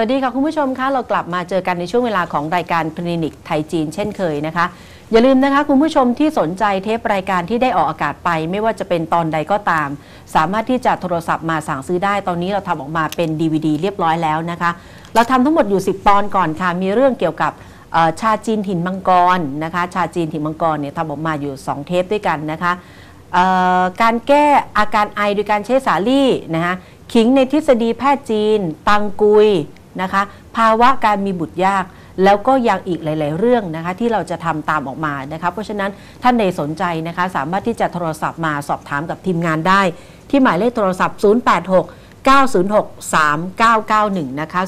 สวัสดีค่ะคุณผู้ชมคะเรากลับมาเจอกันในช่วงเวลาของรายการคลินิกไทยจีนเช่นเคยนะคะ อย่าลืมนะคะคุณผู้ชมที่สนใจเทปรายการที่ได้ออกอากาศไป ไม่ว่าจะเป็นตอนใดก็ตาม สามารถที่จะโทรศัพท์มาสั่งซื้อได้ตอนนี้เราทำออกมาเป็น DVD เรียบร้อยแล้วนะคะ เราทำทั้งหมดอยู่ 10 ตอนก่อนค่ะมีเรื่องเกี่ยวกับชาจีนถิ่นมังกรนะคะชาจีนถิ่นมังกรเนี่ยทำออกมาอยู่ 2 เทปด้วยกันนะคะการแก้อาการไอโดยการใช้สาลี่นะคะขิงในทฤษฎีแพทย์จีน ตังกุย นะคะ ภาวะการมีบุตรยาก แล้วก็ยังอีกหลาย ๆ เรื่องนะคะที่เราจะทำตามออกมานะคะเพราะฉะนั้นท่านใดสนใจนะคะสามารถที่จะโทรศัพท์มาสอบถามกับทีมงานได้ ที่หมายเลขโทรศัพท์ 086 906 3991 นะคะ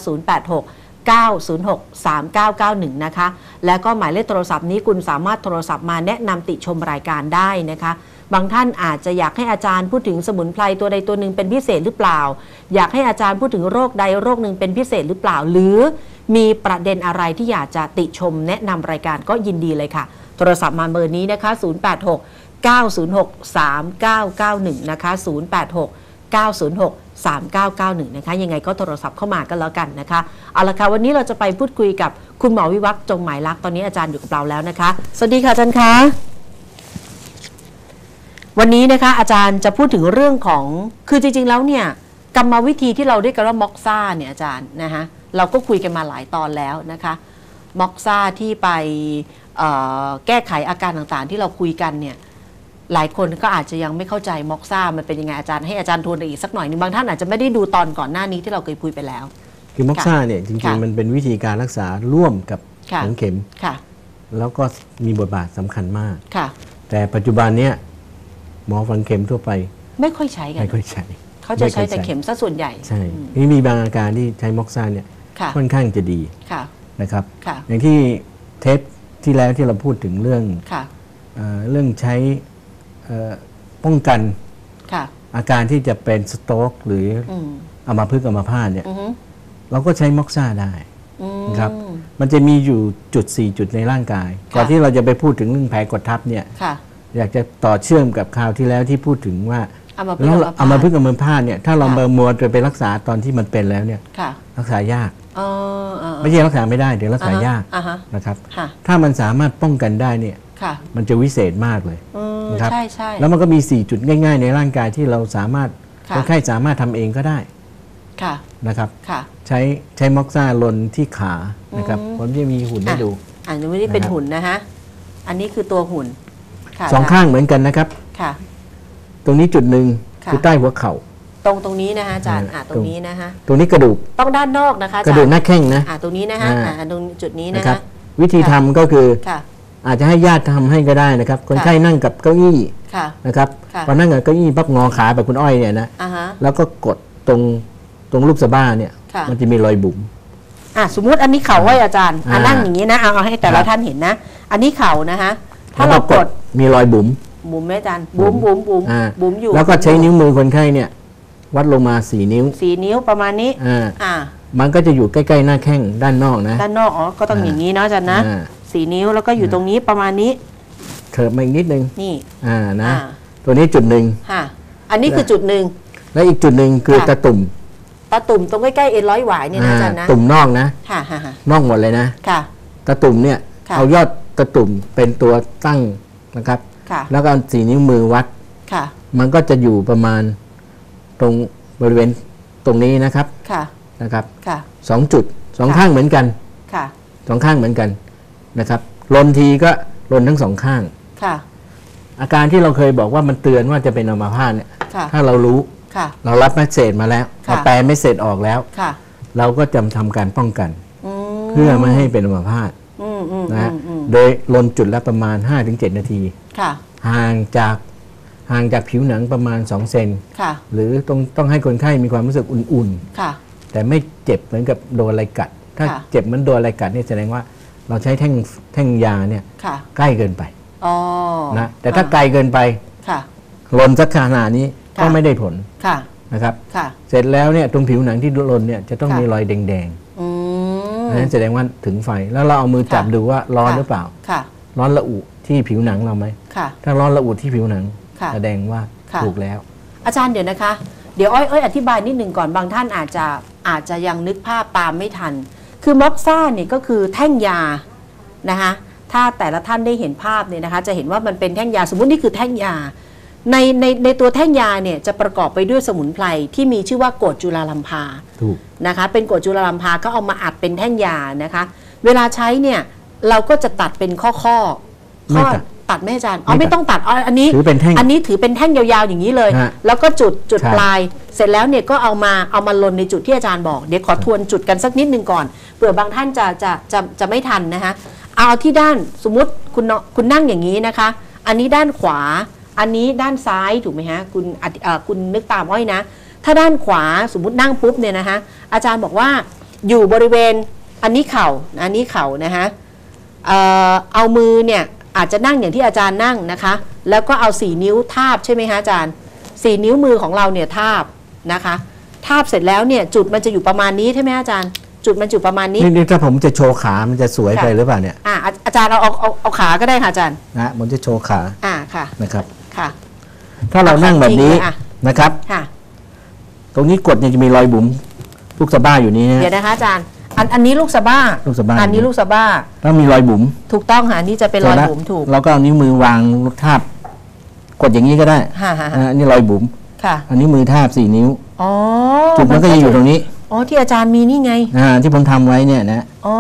086 906 3991 นะคะ แล้วก็หมายเลขโทรศัพท์นี้คุณสามารถโทรศัพท์มาแนะนำติชมรายการได้นะคะ บางท่านอาจจะอยากให้อาจารย์พูดถึงสมุนไพรตัวใดตัวหนึ่งเป็นพิเศษหรือเปล่า อยากให้อาจารย์พูดถึงโรคใดโรคหนึ่งเป็นพิเศษหรือเปล่า หรือมีประเด็นอะไรที่อยากจะติชม แนะนำรายการก็ยินดีเลยค่ะ โทรศัพท์มาเบอร์นี้นะคะ 086 906 3991 นะคะ 086 906 3991 นะคะ ยังไงก็โทรศัพท์เข้ามากันแล้วกันนะคะ เอาละค่ะ วันนี้เราจะไปพูดคุยกับคุณหมอวิวัฒน์จงหมายลัก ตอนนี้อาจารย์อยู่กับเราแล้วนะคะ สวัสดีค่ะอาจารย์คะ วันนี้นะคะอาจารย์จะพูดถึงเรื่องของ คือจริง ๆ แล้วเนี่ยกรรมวิธีที่เราเรียกกันว่าม็อกซ่าเนี่ยอาจารย์นะคะเราก็คุยกันมาหลายตอนแล้วนะคะม็อกซ่าที่ไปแก้ไขอาการต่างๆ ที่เราคุยกันเนี่ย หลายคนก็อาจจะยังไม่เข้าใจม็อกซ่ามันเป็นยังไงอาจารย์ให้อาจารย์ทวนอีกสักหน่อยหนึงบางท่านอาจจะไม่ได้ดูตอนก่อนหน้านี้ที่เราเคยคุยไปแล้ว คือม็อกซ่าเนี่ยจริค่ะงๆ มันเป็นวิธีการรักษาร่วมกับค่ะฝังเข็มค่ะแล้วก็มีบทบาทสำคัญมากค่ะ แต่ปัจจุบันเนี้ยหมอฝังเข็มทั่วไป ไม่ค่อยใช้กันไม่ค่อยใช้เขาจะใช้ไม่ค่อยแต่เข็มซะส่วนใหญ่ใช่อืมนี่มีบางอาการที่ใช้ม็อกซ่าเนี่ยค่ะค่อนข้างจะดีค่ะนะครับค่ะอย่างที่เทปที่แล้วที่เราพูดถึงเรื่องค่ะเออเรื่องใช้เอ่อ ป้องกันค่ะอาการที่จะเป็นสโตรกหรืออืมอัมพฤกษ์อัมพาตเนี่ยอือฮึเราก็ใช้ม็อกซ่าได้อืมครับมันจะมีอยู่จุด 4 จุดในร่างกาย ก่อนค่ะที่เราจะไปพูดถึงเรื่องแผลกดทับเนี่ยค่ะอยากจะต่อเชื่อมกับคราวที่แล้วที่พูดถึงว่าเอามาแล้วเอามาพึ่งกับมือพาดเนี่ยถ้าเราค่ะเบอร์มัวจะไปรักษาตอนที่มันเป็นแล้วเนี่ยค่ะรักษายากเออเออไม่ใช่รักษาไม่ได้เดี๋ยวรักษายากอ่าฮะนะครับค่ะถ้ามันสามารถป้องกันได้เนี่ย ค่ะ มันจะวิเศษมากเลยอืมนะครับใช่ใช่ แล้วมันก็มี 4 จุดง่าย ๆ ในร่างกายที่เราสามารถค่ะ คนไข้สามารถทำเองก็ได้ค่ะ นะครับ ค่ะ ใช้ใช้ม็อกซ่าลนที่ขานะครับอืม ผมจะมีหุ่นให้อะดู อันนี้ไม่ได้เป็นนะครับ หุ่นนะฮะ อันนี้คือตัวหุ่น ค่ะสองข้างเหมือนกันนะครับ ค่ะ ตรงนี้จุดหนึ่งค่ะ คือใต้หัวเข่า ตรงตรงนี้นะฮะอาจารย์อ่าอ่าตรตรงงนี้นะฮะ ตรงนี้กระดูกต้องด้านนอกนะคะอากจาระรดูกย์หน้าแข้งนะอ่าตรงนี้นะฮะอ่า อ่าตรงจุดนี้นะนะครับฮะวิธีทำก็คือค่ะ อาจจะให้ญาติทำให้ก็ได้นะครับ คนค่ะไข้นั่งกับเก้าอี้ค่ะนะครับค่ะพอนั่งกับเก้าอี้ปั๊บงอขาแบบคุณอ้อยเนี่ยนะอ่าฮะแล้วก็กดตรงตรงลูกสะบ้าเนี่ยค่ะมันจะมีรอยบุ๋มอะสมมุติอันนี้เข่าไว้อาจารย์อะอ่านั่งอย่างนี้นะเอาเอาให้แต่คละรับท่านเห็นนะ อันนี้เข่านะฮะถ้าแล้วเรากดมีรอยบุ๋มบุ๋มไหมอาจารย์บุ๋มบุ๋มบุ๋มอ่าบุ๋มอยู่ แล้วก็ใช้นิ้วมือคนไข้เนี่ย วัดลงมาสี่นิ้วสี่นิ้วประมาณนี้อ่าอ่ามันก็จะอยู่ใกล้ๆหน้าแข้งด้านนอกนะ ด้านนอกอ๋อก็ต้องอ่าอย่างนี้เนาะอาจารย์นะ อ่าสี่นิ้ว แล้วก็อยู่ตรงนี้ประมาณนี้เถิบมาอีกนิดนึงนี่อ่านะอ่าตัวนี้จุดหนึ่งฮะอันนี้คือจุดหนึ่งและอีกจุดหนึ่งคือค่ะตะตุ่มตาตุ่มตรงใกล้ๆเอ็นร้อยหวายเนี่ยนะอาจารย์นะตุ่มนอกนะค่ะค่ะค่ะนอกหมดเลยนะค่ะตะตุ่มเนี่ยค่ะเอายอดตะตุ่มเป็นตัวตั้งนะครับค่ะแล้วก็เอาสีนิ้วมือวัดค่ะ มันก็จะอยู่ประมาณตรงบริเวณตรงนี้นะครับค่ะนะครับค่ะสองจุดสองค่ะข้างเหมือนกันค่ะสองข้างเหมือนกัน นะครับลนทีก็ลนทั้งสองข้าง ค่ะ อาการที่เราเคยบอกว่ามันเตือนว่าจะเป็นอัมพาตเนี่ยค่ะ ถ้าเรารู้ค่ะ เรารับเมสเซจมาแล้วค่ะ เราแปลเมสเซจออกแล้ว ค่ะ เราก็จะทำการป้องกัน อืมเพื่อไม่ให้เป็นอัมพาตอืมอืมนะอืฮะมอืมโดยลนจุดละประมาณ 5-7 นาที ค่ะ ห่างจากห่างจากผิวหนังประมาณ 2 เซน ค่ะ หรือต้องต้องให้คนไข้มีความรู้สึกอุ่นค่ะ ๆ แต่ไม่เจ็บเหมือนกับโดนอะไรกัด ถ้าค่ะ เจ็บเหมือนโดนอะไรกัดนี่แสดงว่า เราใช้แท่งแท่งยาเนี่ยค่ะใกล้เกินไปอ๋อนะแต่ถ้าไกลเกินไปค่ะลนสักขนาดนี้ก็ค่ะไม่ได้ผลค่ะนะครับค่ะเสร็จแล้วเนี่ยตรงผิวหนังที่ลนเนี่ยจะต้องค่ะมีรอยแดงอืมๆนั้นแสดงว่าถึงไฟแล้วเราเอามือจับค่ะดูว่าร้อนค่ะหรือเปล่าค่ะร้อนระอุที่ผิวหนังเราไหมค่ะถ้าร้อนระอุที่ผิวหนังค่ะแสดงว่าค่ะถูกแล้ว อาจารย์เดี๋ยวนะคะ เดี๋ยวอ้อยอ้อยอธิบายนิดหนึ่งก่อนบางท่านอาจจะอาจจะยังนึกภาพตามไม่ทัน คือม็อกซ่าเนี่ยก็คือแท่งยานะคะถ้าแต่ละท่านได้เห็นภาพเนี่ยนะคะจะเห็นว่ามันเป็นแท่งยาสมมุตินี่คือแท่งยา ในในในตัวแท่งยาเนี่ยจะประกอบไปด้วยสมุนไพรที่มีชื่อว่ากรดจุลาลัมพาถูกนะคะเป็นกรดจุลลัมพาก็เอามาอัดเป็นแท่งยานะคะเวลาใช้เนี่ยเราก็จะตัดเป็นข้อข้อๆไม่ข้อตัดตัดไหม่อาจารย์อ๋อไม่ไม่ตัดต้องตัดอ๋ออันนี้ถือเป็นแท่งอันนี้ถือเป็นแท่งยาวๆอย่างนี้เลยฮะแล้วก็จุดจุดใช่ปลาย เสร็จแล้วเนี่ยก็เอามาเอามาลนในจุดที่อาจารย์บอก เดี๋ยวขอทวนจุดกันสักนิดนึงก่อนเผื่อบางท่านจะจะจะจะไม่ทันนะคะเอาที่ด้านสมมติคุณเนาะคุณนั่งอย่างนี้นะคะ อันนี้ด้านขวา อันนี้ด้านซ้ายถูกไหมฮะคุณเออคุณนึกตามอ้อยนะ ถ้าด้านขวาสมมตินั่งปุ๊บเนี่ยนะคะอาจารย์บอกว่าอยู่บริเวณอันนี้เข่าอันนี้เข่านะคะเอามือเนี่ยอาจจะนั่งอย่างที่อาจารย์นั่งนะคะ แล้วก็เอาสี่นิ้วทาบใช่ไหมคะอาจารย์สี่นิ้วมือของเราเนี่ยทาบ นะคะทาบเสร็จแล้วเนี่ยจุดมันจะอยู่ประมาณนี้ใช่ไหมอาจารย์ จุดมันอยู่ประมาณนี้นี่นี่ถ้าผมจะโชว์ขา มันจะสวยไปหรือเปล่าเนี่ยอ่าอาอาจารย์เอาเอาเอาเอาขาก็ได้ค่ะอาจารย์นะผมจะโชว์ขาอ่าค่ะนะครับค่ะ ถ้าเรานั่งแบบนี้จริงเลยอะนะครับค่ะตรงนี้กดเนี่ยจะมีรอยบุ๋มลูกสะบ้าอยู่นี้นะเดี๋ยวนะคะอาจารย์อันอันนี้ลูกสะบ้าลูกสะบ้าอันนี้ลูกสะบ้าแล้วมีรอยบุ๋มถูกต้องค่ะอันนี้จะเป็นรอยสจแล้วบุ๋มถูกเราก็เอานิ้วมือวางทาบกดอย่างนี้ก็ได้ฮ่าฮ่าอ่าอันนี้รอยบุ๋ม ค่ะ อันนี้มือทาบสี่นิ้วอ๋อจุดมันก็จะอยู่ตรงนี้อ๋อที่อาจารย์มีนี่ไงอ่าที่ผมทำไว้เนี่ยนะอ๋อ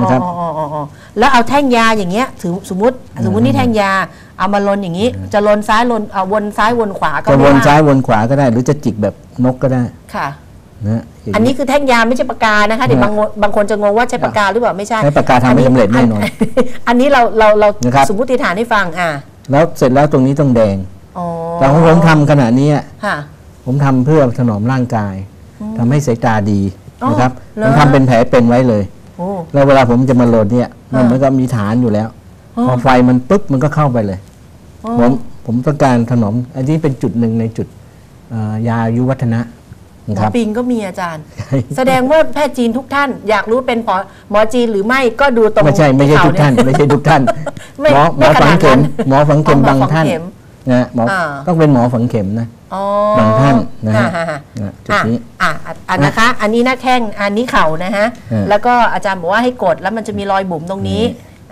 นะครับอ๋ออ๋ออ๋ออ๋อแล้วเอาแท่งยาอย่างเงี้ยถือสมมติสมมตินี่แท่งยาเอามาลนอย่างนี้ จะลนซ้ายลนเอาวนซ้ายวนขวาก็จะไม่วนว่าซ้ายวนขวาก็ได้ หรือจะจิกแบบนกก็ได้ค่ะนะย่างอันนี้คือแท่งยาไม่ใช่ปากกานะคะเดี๋ยวบางคนบางคนจะงงว่าใช่ปากกาหรือเปล่าไม่ใช่ใช้ปากกาทำไม่สำเร็จแน่นอนอันนี้เราเราเรานะครับสมมติฐานให้ฟังอ่าแล้วเสร็จแล้วตรงนี้ต้องแดงอ๋อ แต่ของผมทำขนาดนี้อะค่ะผมทำเพื่อถนอมร่างกายทำให้สายตาดีอ๋อนะครับเหรอผมทำเป็นแผลเป็นไว้เลยโอ้แล้วเวลาผมจะมาโหลดเนี่ยมันอ่าเหมันก็มีฐานอยู่แล้วอ๋อพอไฟมันปุ๊บมันก็เข้าไปเลยอ๋อผมผมต้องการถนอม อันนี้เป็นจุดหนึ่งในจุดเอ่อยาอายุวัฒนะหมนะอครับปิงก็มีอาจารย์ แสดงว่าแพทย์จีนทุกท่าน อยากรู้เป็นหมอหมอจีนหรือไม่ก็ดูตรงไม่ใช่ไม่ใช่ข่ทุกท่านเยไม่ใช่ทุกท่านไม่หมอหมไม่อขฝันางดเข็มนั้นหมอฝังเข็มอ๋อหมอบางฝังท่านเข็ม นะหมออาต้องเป็นหมอฝังเข็มนะอ๋อบางท่านนะฮะอ่าฮะนะจุดอะนี้อะอะอะนะคะ อันนี้หน้าแข้งอันนี้เข่านะฮะเออแล้วก็อาจารย์บอกว่าให้กดแล้วมันจะมีรอยบุ๋มตรงนี้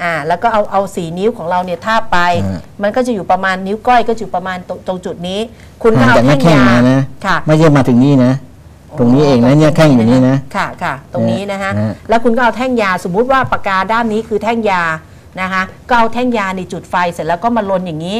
อ่าแล้วก็เอาเอาสีนิ้วของเราเนี่ยทาบไปเออมันก็จะอยู่ประมาณนิ้วก้อยก็จะอยู่ประมาณตรงตรงจุดนี้ คุณก็ห่างเอาจากหน้าแท่งแข้งยามานะค่ะ ไม่ใช่มาถึงนี่นะ ตรงนี้เองนะเนี่ยแข้งอยู่นี่นะค่ะค่ะตรงนี้นะฮะนะฮะแล้วคุณก็เอาแท่งยาสมมุติว่าปากกาด้านนี้คือแท่งยานะคะก็เอาแท่งยาในจุดไฟเสร็จแล้วก็มาลนอย่างนี้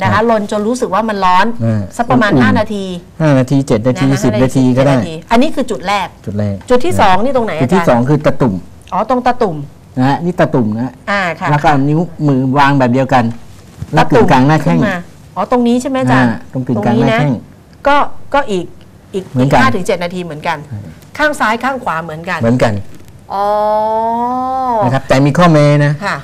นะคะลนจนรู้สึกว่ามันร้อนอ่าสักประมาณอุ่นๆ5นาทีห้านาทีเจ็ดนาทีะคะสิบห้นาทีก็ได้เจ็นาอันนี้คือจุดแรกจุดแรก จุดที่สองนี่ตรงไหนจุดอาจาที่รย์สองคือตะตุ่มอ๋อตรงตะตุ่มนะฮะนี่ตะตุ่มนะอ่าค่ะแล้วก็เอานิ้วมือวางแบบเดียวกันแล้วกึ่งกลางหน้าแข้งขึ้มาอ๋อตรงนี้ใช่ไหมอาจารย์อ่าตรงกึ่งกลางหน้านะแข้งก็ก็อีกอีกเหมือีอนกกันห้าถึงเจ็ดนาทีเหมือนกัน ข้างซ้ายข้างขวาเหมือนกันเหมือนกันอ๋อนะครับแต่มีข้อแม้นะค่ะ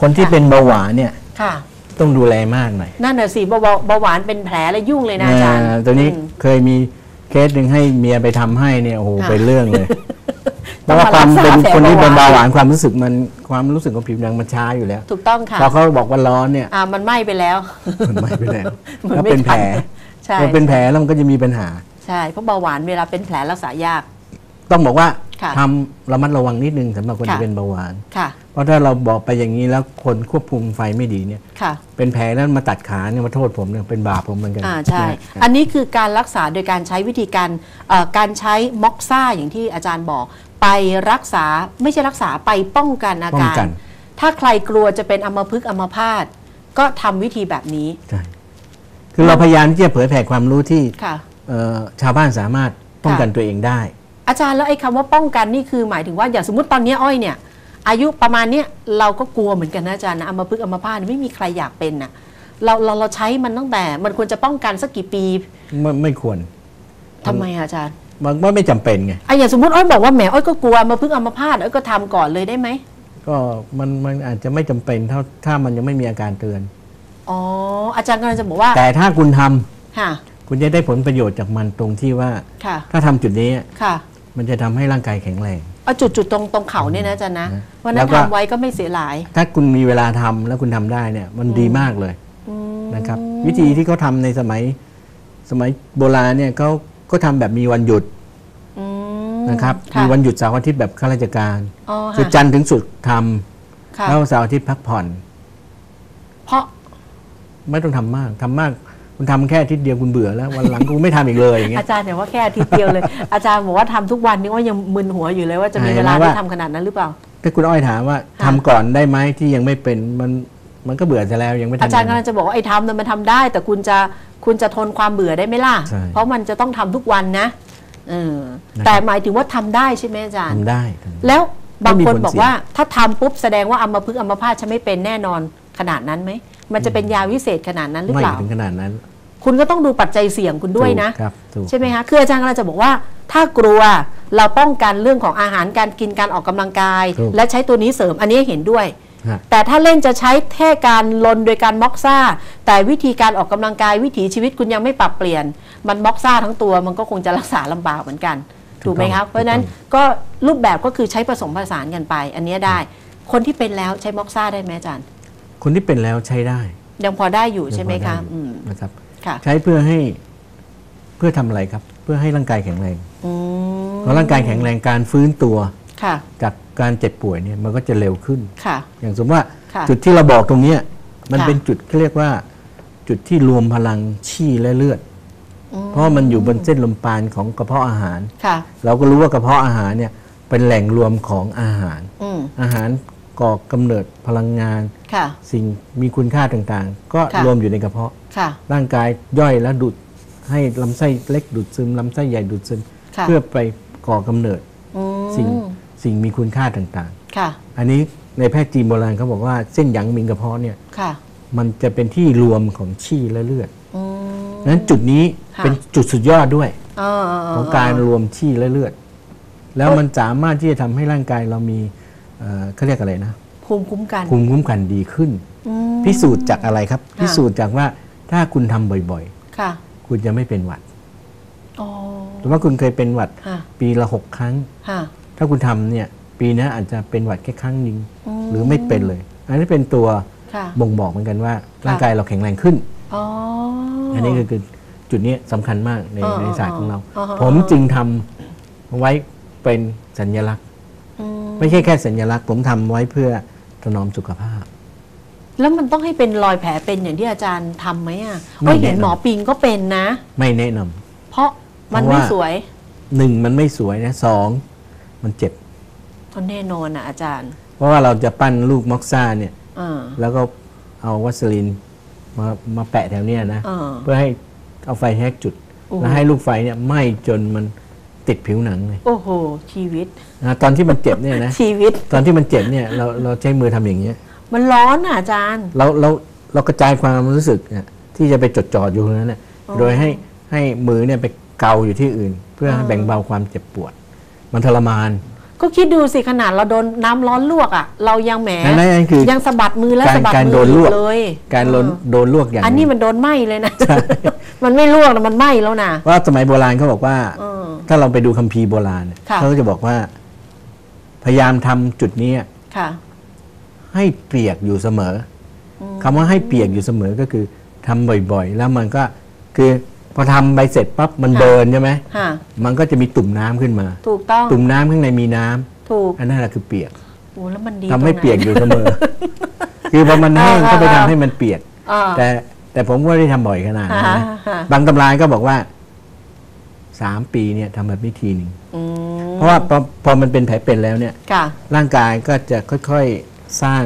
คนที่ค่ะเป็นเบาหวานเนี่ยค่ะ ต้องดูแลมากหน่อยนั่นน่ะสิเบาเบาเบาหวานเป็นแผลแล้วยุ่งเลยนะอาจารย์อ่าตัวนี้อืม เคยมีเคสหนึ่งให้เมียไปทำให้เนี่ยโอ้โหค่ะเป็นเรื่องเลยเพต้องราะว่าความมารักษาเป็นแผลคนที่เป็นเบาเบาหวาน หวานความรู้สึกมันความรู้สึกของผิวหนังมันช้าอยู่แล้วถูกต้องค่ะพอเขาบอกว่าร้อนเนี่ย อ่ามันไหม้ไปแล้ว มันไม่ไปแล้วมันแล้วไม่เป็นแผลทันใช่ พอเป็นแผลแล้วมันก็จะมีปัญหา ใช่เพราะเบาหวานเวลาเป็นแผลรักษายาก ต้องบอกว่าค่ะทำระมัดระวังนิดนึงสำหรับคนค่ะ ที่เป็นเบาหวาน ค่ะ เพราะถ้าเราบอกไปอย่างนี้แล้วคนควบคุมไฟไม่ดีเนี่ย ค่ะ เป็นแผลแล้วมาตัดขาเนี่ยมาโทษผมเนี่ยเป็นบาปผมเหมือนกันอ่าใช่ นะครับ อันนี้คือการรักษาโดยการใช้วิธีการเอ่อการใช้ม็อกซ่าอย่างที่อาจารย์บอก ไปรักษาไม่ใช่รักษาไปป้องกันอาป้องการกัน ถ้าใครกลัวจะเป็นอัมพฤกษ์อัมพาตก็ทำวิธีแบบนี้ใช่คือเราพยายามที่จะเผยแผ่ความรู้ที่ค่ะ เอ่อชาวบ้านสามารถป้องกันตัวเองได้ อาจารย์แล้วไอ้คำว่าป้องกันนี่คือหมายถึงว่าอย่างสมมติตอนเนี้ยอ้อยเนี่ย อายุประมาณเนี้ยเราก็กลัวเหมือนกันนะอาจารย์นะอัมพฤกษ์อัมพาตไม่มีใครอยากเป็นน่ะเราเราเราใช้มันตั้งแต่ มันควรจะป้องกันสักกี่ปีไม่ไม่ควรทำไมอะอาจารย์มันว่าไม่จำเป็นไง อะอย่างสมมติอ้อยบอกว่าแหมอ้อยก็กลัวอัมพฤกษ์อัมพาตอ้อยก็ทำก่อนเลยได้ไหมก็มันมันอาจจะไม่จำเป็นถ้าถ้ามันยังไม่มีอาการเตือน อ๋ออาจารย์กำลังจะบอกว่าแต่ถ้าคุณทำค่ะคุณจะได้ผลประโยชน์จากมันตรงที่ว่า ค่ะถ้าทำจุดนี้ ค่ะ มันจะทำให้ร่างกายแข็งแรง เอาจุดจุดตรงตรงเขาเนี่ยนะอาจารย์นะนะวันแล้นั้นวก็ ทำไว้ก็ไม่เสียหลาย ถ้าคุณมีเวลาทำแล้วคุณทำได้เนี่ยมันดีมากเลยอืมนะครับ วิธีที่เขาทำในสมัยสมัยโบราณเนี่ยเขาก็ทำแบบมีวันหยุดอืมนะครับค่ะมีวันหยุดเสาร์อาทิตย์แบบข้าราชการอ๋อคือค่ะจันทร์ถึงศุกร์ทค่ะำแล้วเสาร์อาทิตย์พักผ่อน เพราะไม่ต้องทำมากทำมาก คุณทำแค่อาทิตย์เดียวคุณเบื่อแล้ววันหลังคุณไม่ทำอีกเลยอย่างเงี้อายจารย์เนี่ยว่าแค่อาทิตย์เดียวเลย อาจารย์บอกว่าทำทุกวันนี่ว่ายังมึนหัวอยู่เลยว่าจะมีใช่เวลาแล้วได้ว่าทำขนาดนั้นหรือเปล่าถ้าคุณอ้อยถามว่าค่ะทำก่อนได้ไหมที่ยังไม่เป็นมันมันก็เบื่อซะแล้วยังไม่ทำอาจารย์กำลังจะบอกว่าไอ้ทำเนี่ยมันทำได้ แต่คุณจะคุณจะทนความเบื่อได้ไหมล่ะใช่เพราะมันจะต้องทำทุกวันนะเออนะครับแต่หมายถึงว่าทำได้ใช่ไหมอาจารย์ทำได้ทำได้แล้วบางไม่มีคนผลบอกเสียว่า ถ้าทำปุ๊บแสดงว่าอัมพฤกษ์อัมพาตฉันไม่เป็นแน่นอนขนาดนั้นไหม มันจะเป็นยาวิเศษขนาดนั้นหรือไม่เปล่า ถึงขนาดนั้นคุณก็ต้องดูปัจจัยเสี่ยงคุณด้วยนะ ถูกครับถูก ใช่ไหมคะ คืออาจารย์กำลังจะบอกว่า ถ้ากลัวเราป้องกันเรื่องของอาหารการกินการออกกำลังกาย ถูก และใช้ตัวนี้เสริมอันนี้เห็นด้วย ฮะ แต่ถ้าเล่นจะใช้แค่การลนโดยการม็อกซ่า แต่วิธีการออกกำลังกายวิถีชีวิตคุณยังไม่ปรับเปลี่ยน มันม็อกซ่าทั้งตัวมันก็คงจะรักษาลำบากเหมือนกัน ถูกไหมครับเพราะฉะนั้นก็รูปแบบก็คือใช้ผสมผสานกันไป อันเนี้ยได้ คนที่เป็นแล้วใช้ม็อกซ่าได้ไหมอาจารย์ คนที่เป็นแล้วใช้ได้ยังพอได้อยู่ใช่ไหมยังพอคะด้อยู่อืมนะครับค่ะใช้เพื่อให้เพื่อทำอะไรครับ เพื่อให้ร่างกายแข็งแรงอืมเพราะร่างกายแข็งแรงการฟื้นตัวค่ะจากการเจ็บป่วยเนี่ยมันก็จะเร็วขึ้นค่ะ อย่างสมมติว่าค่ะจุดที่เราบอกตรงเนี้ยมันค่ะเป็นจุดที่เรียกว่า จุดที่รวมพลังชี่และเลือดอืมเพราะว่ามันอยู่บนเส้นลมปราณของกระเพาะอาหารค่ะเราก็รู้ว่ากระเพาะอาหารเนี่ยเป็นแหล่งรวมของอาหารอืมอาหาร ก่อกำเนิดพลังงาน ค่ะ สิ่งมีคุณค่าต่างๆ ก็ค่ะ รวมอยู่ในกระเพาะ ค่ะ ร่างกายย่อยและดูดให้ลำไส้เล็กดูดซึมลำไส้ใหญ่ดูดซึม ค่ะ เพื่อไปก่อกำเนิดอืมสิ่งสิ่งมีคุณค่าต่างค่ะ ๆ อันนี้ในแพทย์จีนโบราณเขาบอกว่าเส้นหยางมิงกระเพาะเนี่ยค่ะมันจะเป็นที่รวมของชี่และเลือดอืมนั้นจุดนี้ค่ะ เป็นจุดสุดยอดด้วย เออเออเออ ของการรวมชี่และเลือด แล้วมันสามารถที่จะทำให้ร่างกายเรามี เอ่อเขาเรียกอะไรนะภูมิคุ้มกันภูมิคุ้มกันดีขึ้นอืมพิสูจน์จากอะไรครับค่ะพิสูจน์จากว่าถ้าคุณทำบ่อยค่ะๆคุณจะไม่เป็นหวัดอ๋อหรือว่าคุณเคยเป็นหวัดค่ะปีละหกครั้งค่ะถ้าคุณทำเนี่ย ปีหน้าอาจจะเป็นหวัดแค่ครั้งหนึ่งมหรือไม่เป็นเลย อันนี้เป็นตัวค่ะบ่งบอกเหมือนกันว่าค่ะร่างกายเราแข็งแรงขึ้นอ๋ออัอันนี้คือคือจุดนี้สำคัญมากในอ๋อในศาสตร์ของเราอ๋ออ๋อผมจึงทำไว้เป็นสัญลักษณ์ ไม่ใช่แค่สัญลักษณ์ ผมทำไว้เพื่อถนอมสุขภาพ แล้วมันต้องให้เป็นรอยแผลเป็นอย่างที่อาจารย์ทำไหมอะไม่เพราะเห็นแนะนำหมอปิงก็เป็นนะ ไม่แนะนำเพราะมันเพราะไม่ว่าสวยหนึ่งมันไม่สวยนะสองมันเจ็บก็แน่นอนอะอาจารย์ เพราะว่าเราจะปั้นลูกม็อกซ่าเนี่ยอ่าแล้วก็เอาวัสลินมามาแปะแถวเนี้ยนะอ่าเพื่อให้เอาไฟแฮกจุดโอ้โหแล้วให้ลูกไฟเนี่ยไหม้จนมัน ติดผิวหนังเลยโอ้โห ชีวิตนะตอนที่มันเจ็บเนี่ยนะชีวิต ตอนที่มันเจ็บเนี่ยเราเราใช้มือทำอย่างเงี้ย มันร้อนอะอาจารย์ เราเราเรากระจายความรู้สึกเนี่ยที่จะไปจดจ่ออยู่ตรงนั้นเนี่ยอ๋อโดยให้ให้มือเนี่ยไปเกาอยู่ที่อื่น เพื่อให้อ๋อแบ่งเบาความเจ็บปวด มันทรมาน ก็คิดดูสิขนาดเราโดนน้ำร้อนลวกอะ เรายังแหมนั่นนั่นคือยังสะบัดมือและการสะบัดการมืโดอนลวกเลย การโดนเออโดนลวกอย่างอันนี้มันโดนไหม้เลยนะ มันไม่ลวกนะมันไหม้แล้วนะว่าสมัยโบราณเขาบอกว่าเออถ้าเราไปดูคัมภีร์โบราณเนี่ยค่ะเขาก็จะบอกว่า พยายามทำจุดนี้ค่ะให้เปียกอยู่เสมออมคำว่าให้เปียกอยู่เสมอก็คือทำบ่อยๆ แล้วมันก็คือ พอทำไปเสร็จปั๊บมันค่ะเบิร์นใช่ไหมค่ะมันก็จะมีตุ่มน้ำขึ้นมา ถูกต้อง ตุ่มน้ำข้างในมีน้ำถูก อันนั้นแหละคือเปียกโอ้แล้วมันดีทำให้ตรงไนเปียกอยู่เสมอ คือพอมันแห้งอ่าก็ไปอ่าทำให้มันเปียกอ่าแต่แต่ผมก็ไม่ได้ทำบ่อยขนาดนั้นนะอ่าบางตำราก็บอกว่าสามปีเนี่ยทำแบบนี้ทีหนึ่งอืมเพราะว่าพอพอมันเป็นแผลเป็นแล้วเนี่ยค่ะร่างกายก็จะค่อยๆสร้าง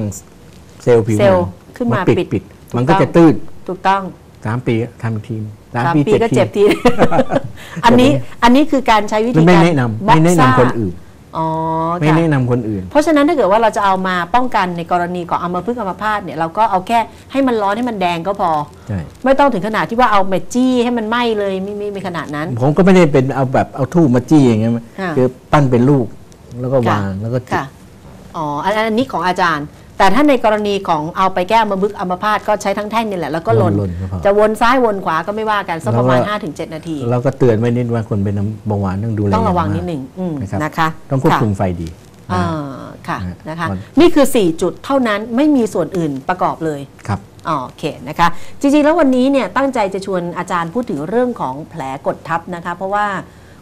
เซลล์ผิวหเซนัลงล์ขึ้นมาปิดปิดปิดถูกมันก็ต้องจะตื้นถูกต้อง สามปีทำอีกทีสามสามปีปีก็เจ็เจ็ดบทีที อันนี้อันนี้คือการใช้วิธีไม่การแนะนำบล็อกไม่แนะนำซ่าคนอื่นอ๋อไม่ค่ะแนะนำคนอื่น เพราะฉะนั้นถ้าเกิดว่าเราจะเอามาป้องกันในกรณีของอัมพฤกษ์อัมพาตเนี่ยเราก็เอาแค่ให้มันร้อนให้มันแดงก็พอใช่ไม่ต้องถึงขนาดที่ว่าเอาเมจี้ให้มันไหม้เลยไม่ไม่ไม่ขนาดนั้น ผมก็ไม่ได้เป็นเอาแบบเอาทูบมาจี้อย่างเงี้ยค่ะคือปั้นเป็นลูกแล้วก็ค่ะวางแล้วก็จุดค่ะอ๋ออันอันนี้ของอาจารย์ แต่ถ้าในกรณีของเอาไปแก้อัมพฤกษ์อัมพาตก็ใช้ทั้งแท่งนี่แหละ แล้วก็หล่นลนๆก็พอจะวนซ้ายวนขวาก็ไม่ว่ากันสักประมาณแล้วก็5-7 นาทีแล้วก็เตือนไว้นิดว่าคนเป็นน้ำเบาหวานต้องดูแลต้องระวังย่านิมาดกหนึ่งอืมนะครับนะคะต้องควบคุมะไฟดีอ่านะค่ะนะนะคะมันนี่คือ 4 จุดเท่านั้นไม่มีส่วนอื่นประกอบเลยครับอ๋อโอเคนะคะจริงๆแล้ววันนี้เนี่ยตั้งใจจะชวนอาจารย์พูดถึงเรื่องของแผลกดทับนะคะ เพราะว่า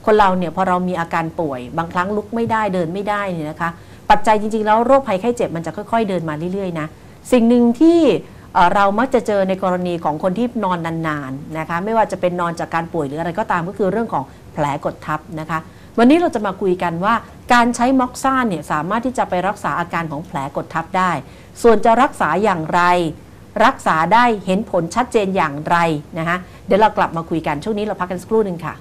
คนเราเนี่ยพอเรามีอาการป่วย บางครั้งลุกไม่ได้เดินไม่ได้เนี่ยนะคะ ปัจจัยจริง ๆ แล้วโรคภัยไข้เจ็บมันจะค่อย ๆ เดินมาเรื่อยๆนะสิ่งหนึ่งที่เรามักจะเจอในกรณีของคนที่นอนนานๆนะคะไม่ว่าจะเป็นนอนจากการป่วยหรืออะไรก็ตามก็คือเรื่องของแผลกดทับนะคะ วันนี้เราจะมาคุยกันว่าการใช้ม็อกซ่านเนี่ยสามารถที่จะไปรักษาอาการของแผลกดทับได้ ส่วนจะรักษาอย่างไร รักษาได้เห็นผลชัดเจนอย่างไรนะคะเดี๋ยวเรากลับมาคุยกันช่วงนี้เราพักกันสักครู่หนึ่งค่ะ